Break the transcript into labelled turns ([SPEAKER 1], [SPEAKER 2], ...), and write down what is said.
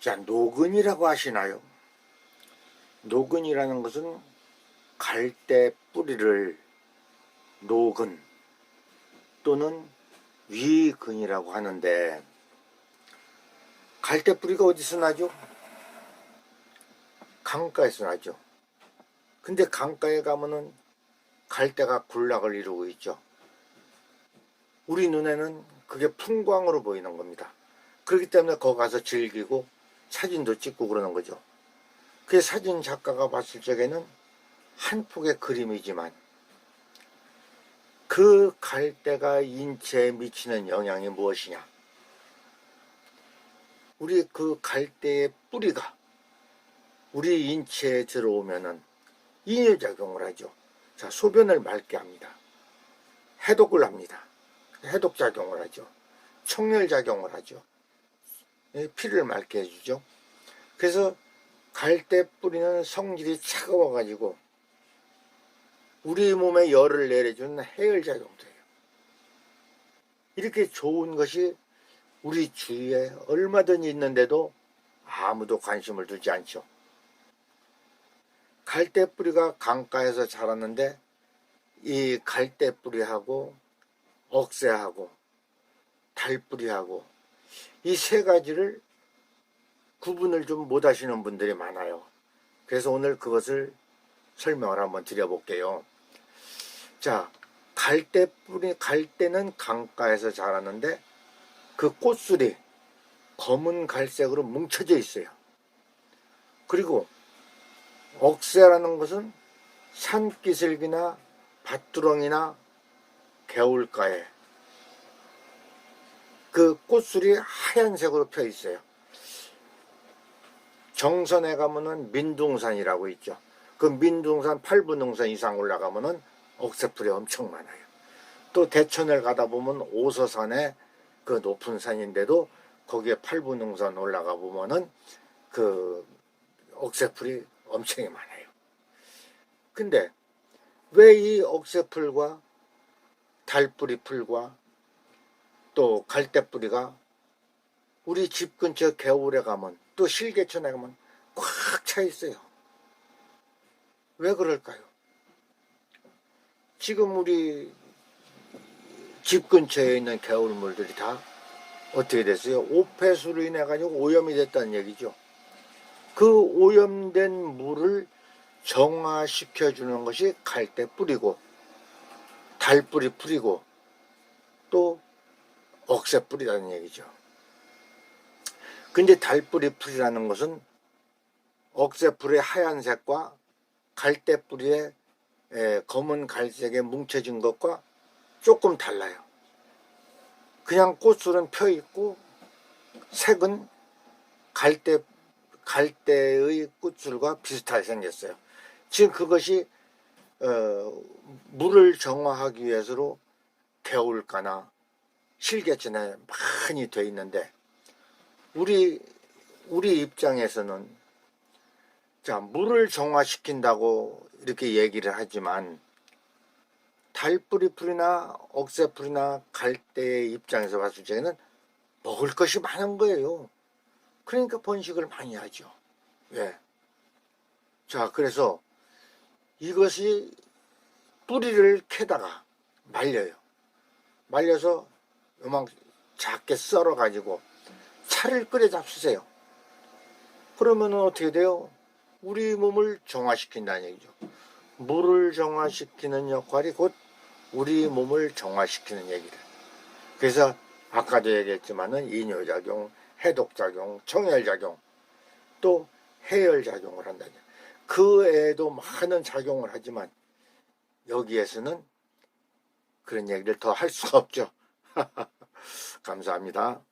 [SPEAKER 1] 자, 노근이라고 하시나요? 노근이라는 것은 갈대 뿌리를 노근 또는 위근이라고 하는데 갈대 뿌리가 어디서 나죠? 강가에서 나죠. 근데 강가에 가면은 갈대가 군락을 이루고 있죠. 우리 눈에는 그게 풍광으로 보이는 겁니다. 그렇기 때문에 거기 가서 즐기고 사진도 찍고 그러는 거죠. 그 사진 작가가 봤을 적에는 한 폭의 그림이지만 그 갈대가 인체에 미치는 영향이 무엇이냐? 우리 그 갈대의 뿌리가 우리 인체에 들어오면은 이뇨작용을 하죠. 자, 소변을 맑게 합니다. 해독을 합니다. 해독작용을 하죠. 청열작용을 하죠. 예, 피를 맑게 해주죠. 그래서 갈대 뿌리는 성질이 차가워 가지고 우리 몸에 열을 내려주는 해열 작용도 해요. 이렇게 좋은 것이 우리 주위에 얼마든지 있는데도 아무도 관심을 두지 않죠. 갈대 뿌리가 강가에서 자랐는데 이 갈대 뿌리하고 억새하고 달뿌리하고 이 세 가지를 구분을 좀 못 하시는 분들이 많아요. 그래서 오늘 그것을 설명을 한번 드려볼게요. 자, 갈대 뿌리, 갈대는 강가에서 자라는데 그 꽃술이 검은 갈색으로 뭉쳐져 있어요. 그리고 억새라는 것은 산기슭이나 밭두렁이나 개울가에 그 꽃술이 하얀색으로 펴 있어요. 정선에 가면은 민둥산이라고 있죠. 그 민둥산 8분능선 이상 올라가면은 억새풀이 엄청 많아요. 또 대천을 가다 보면 오서산에 그 높은 산인데도 거기에 8분능선 올라가 보면은 그 억새풀이 엄청 많아요. 근데 왜 이 억새풀과 달뿌리 풀과 또 갈대뿌리가 우리 집 근처 개울에 가면 또 실개천에 가면 꽉 차 있어요. 왜 그럴까요? 지금 우리 집 근처에 있는 개울물들이 다 어떻게 됐어요? 오폐수로 인해 가지고 오염이 됐다는 얘기죠. 그 오염된 물을 정화시켜 주는 것이 갈대 뿌리고 달뿌리 뿌리고 또 억새 뿌리라는 얘기죠. 근데 달뿌리 풀이라는 것은 억새 풀의 하얀색과 갈대 뿌리의 에, 검은 갈색에 뭉쳐진 것과 조금 달라요. 그냥 꽃술은 펴 있고 색은 갈대 갈대의 꽃술과 비슷하게 생겼어요. 지금 그것이 어, 물을 정화하기 위해서로 개울가나 실개천에 많이 돼 있는데 우리 우리 입장에서는 자 물을 정화시킨다고 이렇게 얘기를 하지만 달뿌리 풀이나 억새 풀이나 갈대의 입장에서 봤을 적에는 먹을 것이 많은 거예요. 그러니까 번식을 많이 하죠. 예. 자, 그래서 이것이 뿌리를 캐다가 말려요. 말려서 요만 작게 썰어 가지고 차를 끓여 잡수세요. 그러면 어떻게 돼요? 우리 몸을 정화시킨다는 얘기죠. 물을 정화시키는 역할이 곧 우리 몸을 정화시키는 얘기를. 그래서 아까도 얘기했지만은 이뇨작용, 해독작용, 청열작용, 또 해열작용을 한다는 그 애도 많은 작용을 하지만 여기에서는 그런 얘기를 더 할 수가 없죠. 감사합니다.